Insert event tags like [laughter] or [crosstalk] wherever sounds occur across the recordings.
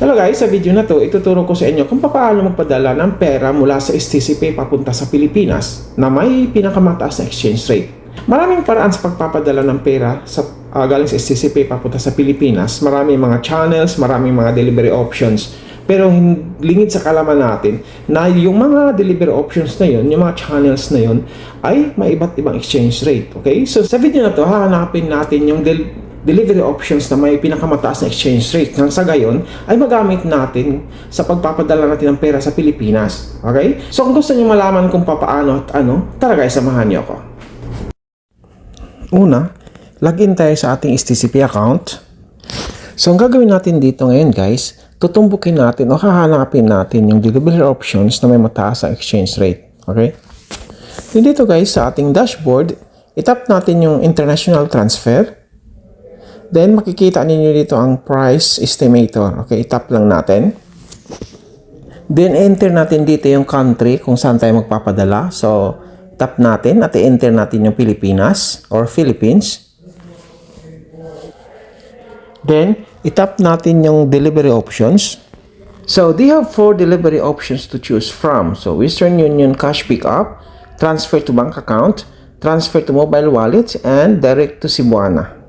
Hello guys, sa video na to, ituturo ko sa inyo kung paano magpadala ng pera mula sa STCP papunta sa Pilipinas na may pinakamataas na exchange rate. Maraming paraan sa pagpapadala ng pera sa ah, galing sa STCP papunta sa Pilipinas. Maraming mga channels, maraming mga delivery options. Pero lingid sa kalaman natin na yung mga delivery options na yun, yung mga channels na yun, ay may iba't ibang exchange rate. Okay? So sa video na to, hahanapin natin yung del- delivery options na may pinakamataas na exchange rate. Nang sa gayon, ay magamit natin sa pagpapadala natin ng pera sa Pilipinas. Okay? So kung gusto niyo malaman kung papaano at ano, tara guys, samahan niyo ako. Una, login tayo sa ating STCP account. So, ang gagawin natin dito ngayon guys, tutumbukin natin o hahanapin natin yung delivery options na may mataas ang exchange rate. Okay? Dito guys, sa ating dashboard, itap natin yung international transfer. Then, makikita ninyo dito ang price estimator. Okay, itap lang natin. Then, enter natin dito yung country kung saan tayo magpapadala. So, tap natin at i-enter natin yung Pilipinas or Philippines. Then, itap natin yung delivery options. So, they have four delivery options to choose from. So, Western Union Cash Pickup, Transfer to Bank Account, Transfer to Mobile Wallet, and Direct to Cebuana.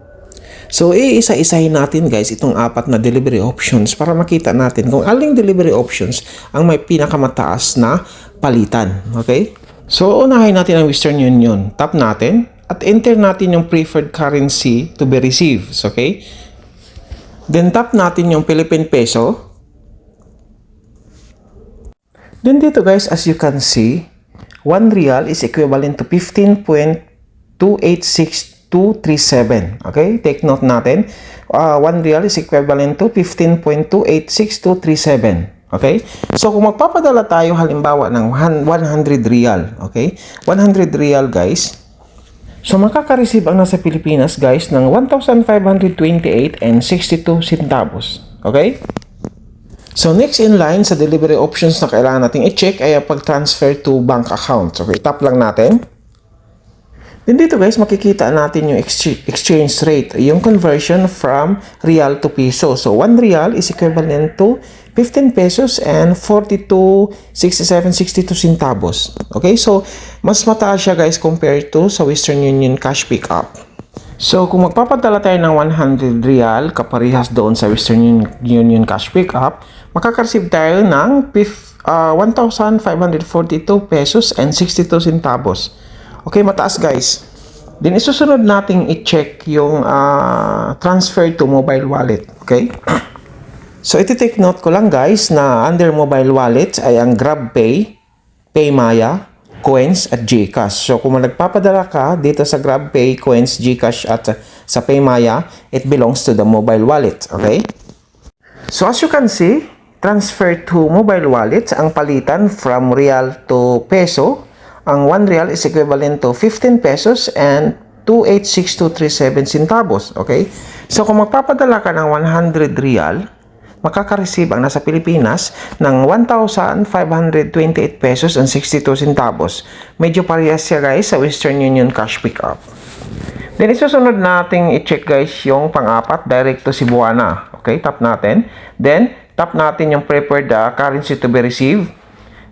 So, iisa-isahin natin guys itong apat na delivery options para makita natin kung aling delivery options ang may pinakamataas na palitan. Okay? So, unahin natin ang Western Union. Tap natin at enter natin yung preferred currency to be received. Okay? Then tap natin yung Philippine Peso. Then dito guys, as you can see, 1 real is equivalent to 15.286237. Okay? Take note natin. Uh, 1 real is equivalent to 15.286237. Okay? So, kung magpapadala tayo halimbawa ng 100 real. Okay? 100 real guys. So, makaka-receive ang nasa Pilipinas guys ng 1,528 and 62 centavos. Okay? So, next in line sa delivery options na kailangan nating i-check ay ang pag-transfer to bank account. Okay, tap lang natin. Then dito guys, makikita natin yung ex- exchange rate, yung conversion from real to peso. So, 1 real is equivalent to 15 pesos and 42.6762 centavos. Okay, so mas mataas siya guys compared to sa Western Union cash pickup. So, kung magpapadala tayo ng 100 real, kaparehas doon sa Western Un- Union Cash Pickup, makaka-receive tayo ng pif- ah, 1,542 pesos and 62 centavos. Okay, mataas guys. Then, isusunod nating i-check yung ah, transfer to mobile wallet. Okay? [clears throat] So, iti-take note ko lang guys na under mobile wallet ay ang GrabPay, PayMaya, Coins at GCash. So kung nagpapadala ka dito sa GrabPay, Coins, GCash at sa PayMaya, it belongs to the mobile wallet. Okay? So as you can see, transfer to mobile wallet ang palitan from real to peso. Ang 1 real is equivalent to 15 pesos and 286237 centavos. Okay? So kung magpapadala ka ng 100 real, makaka-receive ang nasa Pilipinas ng 1,528 pesos and 62 centavos. Medyo parehas siya guys sa Western Union Cash Pickup. Then isusunod nating i-check guys yung pang-apat, direct to Cebuana. Okay, tap natin. Then, tap natin yung preferred uh, currency to be received.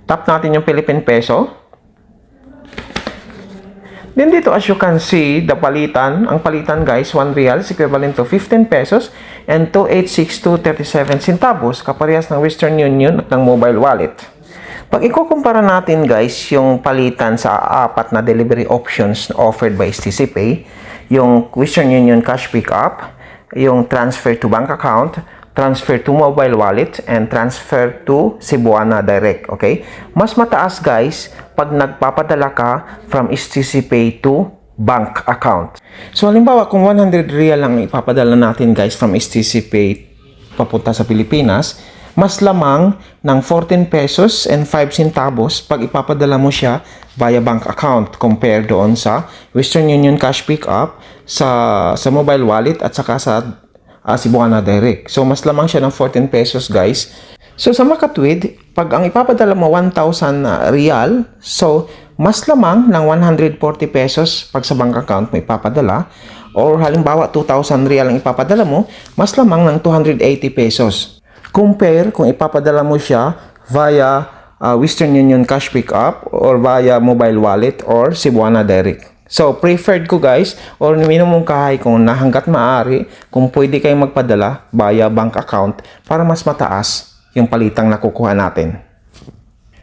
Tap natin yung Philippine Peso. Then dito as you can see, the palitan, ang palitan guys, 1 real is equivalent to 15 pesos and 2862.37 centavos, kaparehas ng Western Union at ng mobile wallet. Pag ikukumpara natin guys yung palitan sa apat na delivery options offered by STC Pay, yung Western Union Cash Pickup, yung transfer to bank account, transfer to mobile wallet, and transfer to Cebuana Direct. Okay? Mas mataas guys pag nagpapadala ka from STC Pay to bank account. So halimbawa kung 100 real lang ipapadala natin guys from STC Pay papunta sa Pilipinas, mas lamang ng 14 pesos and 5 centavos pag ipapadala mo siya via bank account compare doon sa Western Union Cash Pickup sa sa mobile wallet at saka sa uh, Cebuana Direct. So mas lamang siya ng 14 pesos guys. So sa makatwid, pag ang ipapadala mo 1,000 real, so mas lamang ng 140 pesos pag sa bank account mo ipapadala or halimbawa 2,000 real ang ipapadala mo, mas lamang ng 280 pesos. compare kung ipapadala mo siya via uh, Western Union Cash Pickup or via mobile wallet or Cebuana Direct. So, preferred ko guys, or minimum kahay kung na hanggat maaari, kung pwede kayong magpadala via bank account para mas mataas yung palitang nakukuha natin.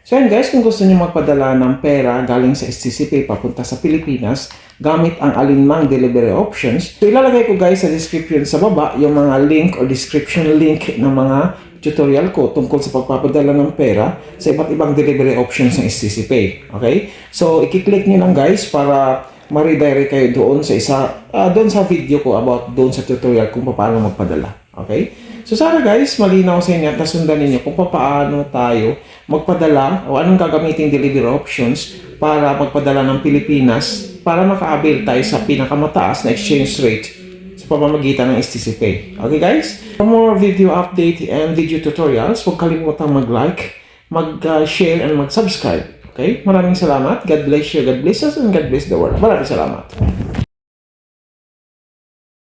So yun guys, kung gusto niyo magpadala ng pera galing sa STCP papunta sa Pilipinas gamit ang alinmang delivery options, so ilalagay ko guys sa description sa baba yung mga link or description link ng mga tutorial ko tungkol sa pagpapadala ng pera sa iba't ibang delivery options ng STCP. Okay? So, i-click niyo lang guys para ma-redirect kayo doon sa isa, ah, doon sa video ko about doon sa tutorial kung paano magpadala. Okay? So sana guys, malinaw sa inyo at nasundan ninyo kung paano tayo magpadala o anong gagamitin delivery options para magpadala ng Pilipinas para makaabil tayo sa pinakamataas na exchange rate sa pamamagitan ng STCP. Okay guys? For more video update and video tutorials, huwag kalimutang mag-like, mag-share, and mag-subscribe. Okay? Maraming salamat. God bless you, God bless us, and God bless the world. Maraming salamat.